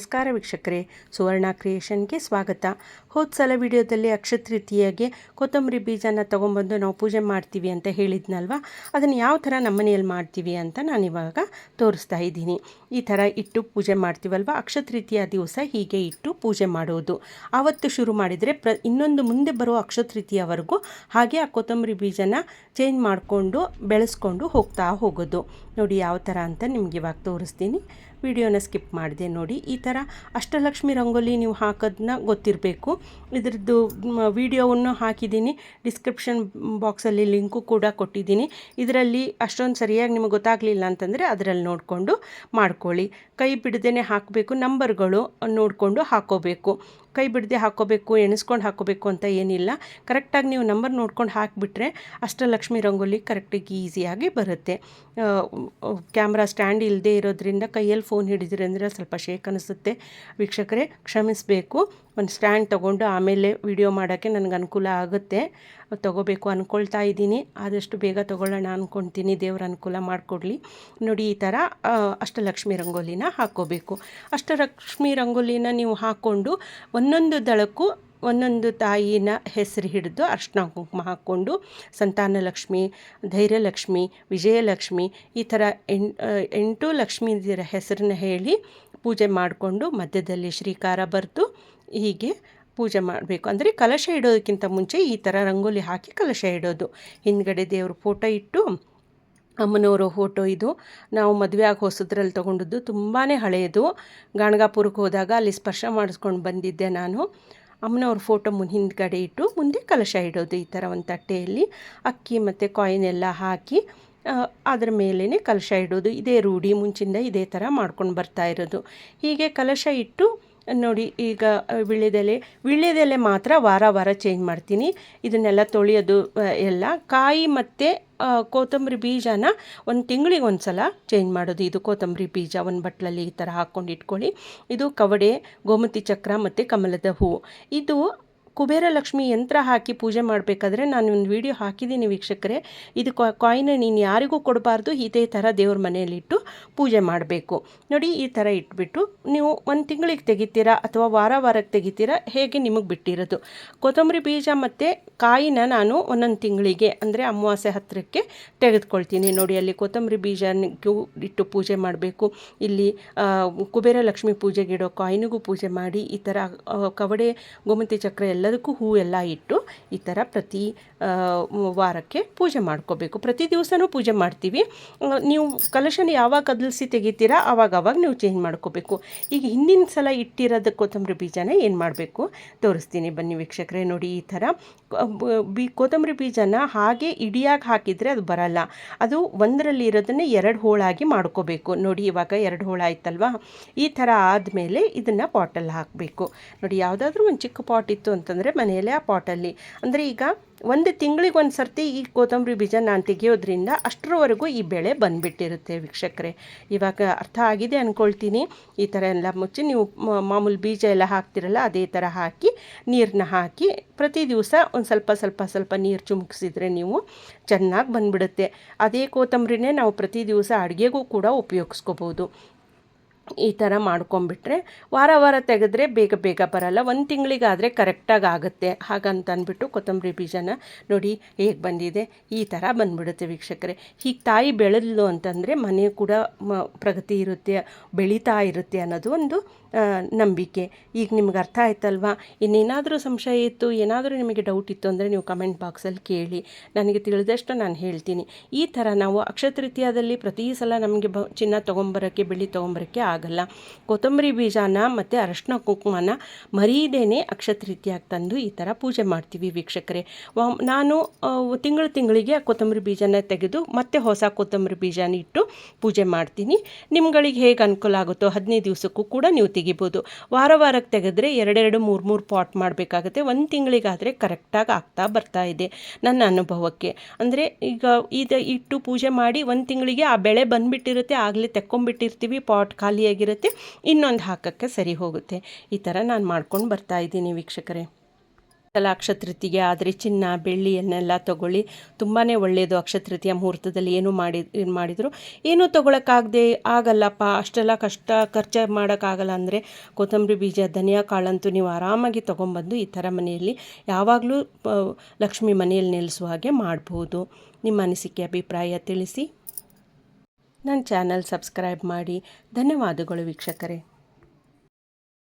ನಮಸ್ಕಾರ ವೀಕ್ಷಕರೇ, ಸುವರ್ಣ ಕ್ರಿಯೇಷನ್ಗೆ ಸ್ವಾಗತ. ಹೋದ ಸಲ ವಿಡಿಯೋದಲ್ಲಿ ಅಕ್ಷತೃತೀಯಗೆ ಕೊತ್ತಂಬರಿ ಬೀಜನ ತೊಗೊಂಬಂದು ನಾವು ಪೂಜೆ ಮಾಡ್ತೀವಿ ಅಂತ ಹೇಳಿದ್ನಲ್ವ? ಅದನ್ನು ಯಾವ ಥರ ನಮ್ಮ ಮನೆಯಲ್ಲಿ ಮಾಡ್ತೀವಿ ಅಂತ ನಾನು ಇವಾಗ ತೋರಿಸ್ತಾ ಇದ್ದೀನಿ. ಈ ಥರ ಇಟ್ಟು ಪೂಜೆ ಮಾಡ್ತೀವಲ್ವ? ಅಕ್ಷತೃತೀಯ ದಿವಸ ಹೀಗೆ ಇಟ್ಟು ಪೂಜೆ ಮಾಡೋದು. ಆವತ್ತು ಶುರು ಮಾಡಿದರೆ ಪ್ರ, ಇನ್ನೊಂದು ಮುಂದೆ ಬರೋ ಅಕ್ಷತೃತೀಯವರೆಗೂ ಹಾಗೆ ಆ ಕೊತ್ತಂಬರಿ ಬೀಜನ ಚೇಂಜ್ ಮಾಡಿಕೊಂಡು, ಬೆಳೆಸ್ಕೊಂಡು ಹೋಗ್ತಾ ಹೋಗೋದು. ನೋಡಿ ಯಾವ ಥರ ಅಂತ ನಿಮ್ಗೆ ಇವಾಗ ತೋರಿಸ್ತೀನಿ. ವಿಡಿಯೋನ ಸ್ಕಿಪ್ ಮಾಡಿದೆ ನೋಡಿ. ಈ ಥರ ಅಷ್ಟಲಕ್ಷ್ಮಿ ರಂಗೋಲಿ ನೀವು ಹಾಕೋದನ್ನ ಗೊತ್ತಿರಬೇಕು. ಇದರದ್ದು ವಿಡಿಯೋವನ್ನು ಹಾಕಿದ್ದೀನಿ. ಡಿಸ್ಕ್ರಿಪ್ಷನ್ ಬಾಕ್ಸಲ್ಲಿ ಲಿಂಕು ಕೂಡ ಕೊಟ್ಟಿದ್ದೀನಿ. ಇದರಲ್ಲಿ ಅಷ್ಟೊಂದು ಸರಿಯಾಗಿ ನಿಮಗೆ ಗೊತ್ತಾಗಲಿಲ್ಲ ಅಂತಂದರೆ ಅದರಲ್ಲಿ ನೋಡಿಕೊಂಡು ಮಾಡ್ಕೊಳ್ಳಿ. ಕೈ ಬಿಡದೇ ಹಾಕಬೇಕು ನಂಬರ್ಗಳು ನೋಡಿಕೊಂಡು ಹಾಕೋಬೇಕು. ಕೈ ಬಿಡದೆ ಹಾಕೋಬೇಕು, ಎಣಿಸ್ಕೊಂಡು ಹಾಕೋಬೇಕು ಅಂತ ಏನಿಲ್ಲ. ಕರೆಕ್ಟಾಗಿ ನೀವು ನಂಬರ್ ನೋಡ್ಕೊಂಡು ಹಾಕಿಬಿಟ್ರೆ ಅಷ್ಟಲಕ್ಷ್ಮಿ ರಂಗೋಲಿ ಕರೆಕ್ಟಾಗಿ ಈಸಿಯಾಗಿ ಬರುತ್ತೆ. ಕ್ಯಾಮ್ರಾ ಸ್ಟ್ಯಾಂಡ್ ಇಲ್ಲದೆ ಇರೋದ್ರಿಂದ ಕೈಯಲ್ಲಿ ಫೋನ್ ಹಿಡಿದ್ರೆ ಅಂದರೆ ಸ್ವಲ್ಪ ಶೇಕ್ ಅನಿಸುತ್ತೆ. ವೀಕ್ಷಕರೇ, ಕ್ಷಮಿಸಬೇಕು. ಒಂದು ಸ್ಟ್ಯಾಂಡ್ ತೊಗೊಂಡು ಆಮೇಲೆ ವಿಡಿಯೋ ಮಾಡೋಕ್ಕೆ ನನಗೆ ಅನುಕೂಲ ಆಗುತ್ತೆ. ತೊಗೋಬೇಕು ಅಂದ್ಕೊಳ್ತಾ ಇದ್ದೀನಿ. ಆದಷ್ಟು ಬೇಗ ತೊಗೊಳ್ಳೋಣ ಅಂದ್ಕೊಳ್ತೀನಿ ದೇವ್ರ ಅನುಕೂಲ ಮಾಡಿಕೊಡ್ಲಿ. ನೋಡಿ, ಈ ಥರ ಅಷ್ಟಲಕ್ಷ್ಮಿ ರಂಗೋಲಿನ ಹಾಕ್ಕೋಬೇಕು ಅಷ್ಟಲಕ್ಷ್ಮಿ ರಂಗೋಲಿನ ನೀವು ಹಾಕ್ಕೊಂಡು ಒಂದೊಂದು ದಳಕ್ಕೂ ಒಂದೊಂದು ತಾಯಿನ ಹೆಸರು ಹಿಡಿದು ಅರ್ಶಿನ ಕುಂಕುಮ ಹಾಕ್ಕೊಂಡು ಸಂತಾನಲಕ್ಷ್ಮಿ ಧೈರ್ಯಲಕ್ಷ್ಮಿ ವಿಜಯಲಕ್ಷ್ಮಿ ಈ ಥರ ಎಂಟು ಲಕ್ಷ್ಮೀದಿರ ಹೆಸರನ್ನ ಹೇಳಿ ಪೂಜೆ ಮಾಡಿಕೊಂಡು ಮಧ್ಯದಲ್ಲಿ ಶ್ರೀಕಾರ ಬರೆದು ಹೀಗೆ ಪೂಜೆ ಮಾಡಬೇಕು. ಅಂದರೆ ಕಲಶ ಇಡೋದಕ್ಕಿಂತ ಮುಂಚೆ ಈ ಥರ ರಂಗೋಲಿ ಹಾಕಿ ಕಲಶ ಇಡೋದು. ಹಿಂದ್ಗಡೆ ದೇವ್ರ ಫೋಟೋ ಇಟ್ಟು ಅಮ್ಮನವರ ಫೋಟೋ ಇದು. ನಾವು ಮದುವೆ ಆಗಿ ಹೊಸದ್ರಲ್ಲಿ ತೊಗೊಂಡದ್ದು ತುಂಬಾ ಹಳೆಯದು ಗಾಣಗಾಪುರಕ್ಕೆ ಹೋದಾಗ ಅಲ್ಲಿ ಸ್ಪರ್ಶ ಮಾಡಿಸ್ಕೊಂಡು ಬಂದಿದ್ದೆ ನಾನು. ಅಮ್ಮನವ್ರ ಫೋಟೋ ಮುನ್ ಹಿಂದ್ಗಡೆ ಇಟ್ಟು ಮುಂದೆ ಕಲಶ ಇಡೋದು ಈ ಥರ ಒಂದು ತಟ್ಟೆಯಲ್ಲಿ. ಅಕ್ಕಿ ಮತ್ತು ಕಾಯಿನ್ ಎಲ್ಲ ಹಾಕಿ ಅದರ ಮೇಲೇ ಕಲಶ ಇಡೋದು. ಇದೇ ರೂಢಿ ಮುಂಚಿಂದ ಇದೇ ಥರ ಮಾಡ್ಕೊಂಡು ಬರ್ತಾ ಇರೋದು. ಹೀಗೆ ಕಲಶ ಇಟ್ಟು, ನೋಡಿ ಈಗ ವಿಳ್ಯದೆಲೆ ವಿಳ್ಯದೆಲೆ ಮಾತ್ರ ವಾರ ವಾರ ಚೇಂಜ್ ಮಾಡ್ತೀನಿ. ಇದನ್ನೆಲ್ಲ ತೊಳೆಯೋದು ಎಲ್ಲ ಕಾಯಿ ಮತ್ತು ಕೊತ್ತಂಬರಿ ಬೀಜನ ಒಂದು ತಿಂಗಳಿಗೆ ಒಂದು ಸಲ ಚೇಂಜ್ ಮಾಡೋದು. ಇದು ಕೊತ್ತಂಬರಿ ಬೀಜ ಒಂದು ಬಟ್ಲಲ್ಲಿ ಈ ಥರ ಹಾಕ್ಕೊಂಡು ಇಟ್ಕೊಳ್ಳಿ. ಇದು ಕವಡೆ, ಗೋಮತಿ ಚಕ್ರ ಮತ್ತು ಕಮಲದ ಹೂವು. ಇದು ಕುಬೇರ ಲಕ್ಷ್ಮಿ ಯಂತ್ರ ಹಾಕಿ ಪೂಜೆ ಮಾಡಬೇಕಾದ್ರೆ ನಾನು ಒಂದು ವಿಡಿಯೋ ಹಾಕಿದ್ದೀನಿ ವೀಕ್ಷಕರೇ. ಇದು ಕಾಯಿನ ನೀನು ಯಾರಿಗೂ ಕೊಡಬಾರ್ದು, ಇದೇ ಥರ ದೇವ್ರ ಮನೆಯಲ್ಲಿಟ್ಟು ಪೂಜೆ ಮಾಡಬೇಕು. ನೋಡಿ, ಈ ಥರ ಇಟ್ಬಿಟ್ಟು ನೀವು ಒಂದು ತಿಂಗಳಿಗೆ ತೆಗಿತೀರಾ ಅಥವಾ ವಾರ ವಾರಕ್ಕೆ ತೆಗಿತೀರಾ, ಹೇಗೆ ನಿಮಗೆ ಬಿಟ್ಟಿರೋದು. ಕೊತ್ತಂಬರಿ ಬೀಜ ಮತ್ತು ಕಾಯಿನ ನಾನು ಒಂದೊಂದು ತಿಂಗಳಿಗೆ, ಅಂದರೆ ಅಮಾವಾಸ್ಯೆ ಹತ್ತಿರಕ್ಕೆ ತೆಗೆದುಕೊಳ್ತೀನಿ. ನೋಡಿ, ಅಲ್ಲಿ ಕೊತ್ತಂಬರಿ ಬೀಜ ಇಟ್ಟು ಪೂಜೆ ಮಾಡಬೇಕು. ಇಲ್ಲಿ ಕುಬೇರ ಲಕ್ಷ್ಮಿ ಪೂಜೆಗೆ ಇಡೋ ಕಾಯಿನಿಗೂ ಪೂಜೆ ಮಾಡಿ, ಈ ಥರ ಕವಡೆ, ಗೋಮತಿ ಚಕ್ರ ಎಲ್ಲ ಎಲ್ಲದಕ್ಕೂ ಎಲ್ಲ ಇಟ್ಟು ಈ ಥರ ಪ್ರತಿ ವಾರಕ್ಕೆ ಪೂಜೆ ಮಾಡ್ಕೋಬೇಕು. ಪ್ರತಿ ದಿವಸನೂ ಪೂಜೆ ಮಾಡ್ತೀವಿ. ನೀವು ಕಲಶನ ಯಾವಾಗ ಕದಲಿಸಿ ತೆಗಿತೀರಾ ಆವಾಗ ಅವಾಗ ನೀವು ಚೇಂಜ್ ಮಾಡ್ಕೋಬೇಕು. ಈಗ ಹಿಂದಿನ ಸಲ ಇಟ್ಟಿರೋದು ಕೊತ್ತಂಬರಿ ಬೀಜನ ಏನು ಮಾಡಬೇಕು? ತೋರಿಸ್ತೀನಿ ಬನ್ನಿ ವೀಕ್ಷಕರೇ, ನೋಡಿ ಈ ಥರ. ಬಿ ಕೊತ್ತಂಬರಿ ಬೀಜನ ಹಾಗೆ ಇಡಿಯಾಗಿ ಹಾಕಿದರೆ ಅದು ಬರಲ್ಲ. ಅದು ಒಂದರಲ್ಲಿ ಇರೋದನ್ನೇ ಎರಡು ಹೋಳಾಗಿ ಮಾಡ್ಕೋಬೇಕು. ನೋಡಿ ಇವಾಗ ಎರಡು ಹೋಳ ಆಯ್ತಲ್ವಾ? ಈ ಥರ ಆದಮೇಲೆ ಇದನ್ನು ಪಾಟಲ್ಲಿ ಹಾಕಬೇಕು. ನೋಡಿ, ಯಾವುದಾದ್ರೂ ಒಂದು ಚಿಕ್ಕ ಪಾಟ್ ಇತ್ತು ಅಂತಂದರೆ ಮನೆಯಲ್ಲೇ ಆ ಪಾಟಲ್ಲಿ ಅಂದರೆ ಈಗ ಒಂದು ತಿಂಗಳಿಗೆ ಒಂದು ಸರ್ತಿ ಈ ಕೊತ್ತಂಬರಿ ಬೀಜ ನಾನು ತೆಗೆಯೋದ್ರಿಂದ ಅಷ್ಟರವರೆಗೂ ಈ ಬೆಳೆ ಬಂದುಬಿಟ್ಟಿರುತ್ತೆ ವೀಕ್ಷಕರೇ. ಇವಾಗ ಅರ್ಥ ಆಗಿದೆ ಅಂದ್ಕೊಳ್ತೀನಿ ಈ ಥರ ಎಲ್ಲ ಮುಚ್ಚಿ ನೀವು ಮಾಮೂಲಿ ಬೀಜ ಎಲ್ಲ ಹಾಕ್ತಿರಲ್ಲ, ಅದೇ ಥರ ಹಾಕಿ ನೀರನ್ನ ಹಾಕಿ ಪ್ರತಿ ದಿವಸ ಒಂದು ಸ್ವಲ್ಪ ಸ್ವಲ್ಪ ಸ್ವಲ್ಪ ನೀರು ಚುಮುಕ್ಸಿದ್ರೆ ನೀವು ಚೆನ್ನಾಗಿ ಬಂದುಬಿಡುತ್ತೆ. ಅದೇ ಕೊತ್ತಂಬರಿನೇ ನಾವು ಪ್ರತಿ ದಿವಸ ಅಡುಗೆಗೂ ಕೂಡ ಉಪಯೋಗಿಸ್ಕೋಬೋದು. ಈ ಥರ ಮಾಡ್ಕೊಂಬಿಟ್ರೆ ವಾರ ವಾರ ತೆಗೆದ್ರೆ ಬೇಗ ಬೇಗ ಬರಲ್ಲ. ಒಂದು ತಿಂಗಳಿಗಾದರೆ ಕರೆಕ್ಟಾಗಿ ಆಗುತ್ತೆ. ಹಾಗಂತ ಅಂದ್ಬಿಟ್ಟು ಕೊತ್ತಂಬರಿ ಬೀಜನ ನೋಡಿ ಹೇಗೆ ಬಂದಿದೆ. ಈ ಥರ ಬಂದ್ಬಿಡುತ್ತೆ ವೀಕ್ಷಕರೇ. ಹೀಗೆ ತಾಯಿ ಬೆಳೆದ್ಲು ಅಂತಂದರೆ ಮನೆ ಕೂಡ ಪ್ರಗತಿ ಇರುತ್ತೆ, ಬೆಳೀತಾ ಇರುತ್ತೆ ಅನ್ನೋದು ಒಂದು ನಂಬಿಕೆ. ಈಗ ನಿಮ್ಗೆ ಅರ್ಥ ಆಯ್ತಲ್ವಾ? ಇನ್ನೇನಾದರೂ ಸಂಶಯ ಇತ್ತು, ಏನಾದರೂ ನಿಮಗೆ ಡೌಟ್ ಇತ್ತು ಅಂದರೆ ನೀವು ಕಮೆಂಟ್ ಬಾಕ್ಸಲ್ಲಿ ಕೇಳಿ. ನನಗೆ ತಿಳಿದಷ್ಟು ನಾನು ಹೇಳ್ತೀನಿ. ಈ ಥರ ನಾವು ಅಕ್ಷತೃತೀಯದಲ್ಲಿ ಪ್ರತಿ ಸಲ ನಮಗೆ ಬ ಚಿನ್ನ ತೊಗೊಂಬರೋಕ್ಕೆ, ಬೆಳ್ಳಿ ತೊಗೊಂಬರೋಕ್ಕೆ ಆಗಲ್ಲ. ಕೊತ್ತಂಬರಿ ಬೀಜನ ಮತ್ತು ಅರಶಿನ ಕುಂಕುಮನ ಮರೀದೇನೆ ರೀತಿಯಾಗಿ ತಂದು ಈ ಥರ ಪೂಜೆ ಮಾಡ್ತೀವಿ ವೀಕ್ಷಕರೇ. ನಾನು ತಿಂಗಳು ತಿಂಗಳಿಗೆ ಕೊತ್ತಂಬರಿ ಬೀಜನ ತೆಗೆದು ಮತ್ತೆ ಹೊಸ ಕೊತ್ತಂಬರಿ ಬೀಜನ ಇಟ್ಟು ಪೂಜೆ ಮಾಡ್ತೀನಿ. ನಿಮ್ಗಳಿಗೆ ಹೇಗೆ ಅನುಕೂಲ ಆಗುತ್ತೋ ಹದಿನೈದು ದಿವಸಕ್ಕೂ ಕೂಡ ನೀವು ತೆಗಿಬೋದು. ವಾರ ವಾರಕ್ಕೆ ತೆಗೆದ್ರೆ ಎರಡೆರಡು, ಮೂರು ಮೂರು ಪಾಟ್ ಮಾಡಬೇಕಾಗುತ್ತೆ. ಒಂದು ತಿಂಗಳಿಗಾದರೆ ಕರೆಕ್ಟಾಗಿ ಆಗ್ತಾ ಬರ್ತಾ ಇದೆ ನನ್ನ ಅನುಭವಕ್ಕೆ. ಅಂದರೆ ಈಗ ಇದು ಇಟ್ಟು ಪೂಜೆ ಮಾಡಿ ಒಂದು ತಿಂಗಳಿಗೆ ಆ ಬೆಳೆ ಬಂದುಬಿಟ್ಟಿರುತ್ತೆ, ಆಗಲೇ ತೆಕ್ಕೊಂಬಿಟ್ಟಿರ್ತೀವಿ ಪಾಟ್ ಖಾಲಿಯಾಗಿರುತ್ತೆ ಇನ್ನೊಂದು ಹಾಕಕ್ಕೆ ಸರಿ ಹೋಗುತ್ತೆ. ಈ ಥರ ನಾನು ಮಾಡ್ಕೊಂಡು ಬರ್ತಾ ಇದ್ದೀನಿ ವೀಕ್ಷಕರೇ. ಸಲ ಅಕ್ಷತೃತಿಗೆ ಆದರೆ ಚಿನ್ನ ಬೆಳ್ಳಿಯನ್ನೆಲ್ಲ ತಗೊಳ್ಳಿ. ತುಂಬಾ ಒಳ್ಳೆಯದು ಅಕ್ಷತೃತಿಯ ಮುಹೂರ್ತದಲ್ಲಿ ಏನು ಮಾಡಿ ಮಾಡಿದರು. ಏನೂ ತೊಗೊಳಕ್ಕಾಗದೆ ಆಗಲ್ಲಪ್ಪ. ಅಷ್ಟೆಲ್ಲ ಕಷ್ಟ ಖರ್ಚು ಮಾಡೋಕ್ಕಾಗಲ್ಲ ಅಂದರೆ ಕೊತ್ತಂಬರಿ ಬೀಜ, ಧನಿಯಾ ಕಾಳಂತೂ ನೀವು ಆರಾಮಾಗಿ ತೊಗೊಂಬಂದು ಈ ಥರ ಮನೆಯಲ್ಲಿ ಯಾವಾಗಲೂ ಲಕ್ಷ್ಮಿ ಮನೆಯಲ್ಲಿ ನೆಲೆಸುವ ಹಾಗೆ ಮಾಡ್ಬೋದು. ನಿಮ್ಮ ಅನಿಸಿಕೆ, ಅಭಿಪ್ರಾಯ ತಿಳಿಸಿ. ನನ್ನ ಚಾನಲ್ ಸಬ್ಸ್ಕ್ರೈಬ್ ಮಾಡಿ. ಧನ್ಯವಾದಗಳು ವೀಕ್ಷಕರೇ.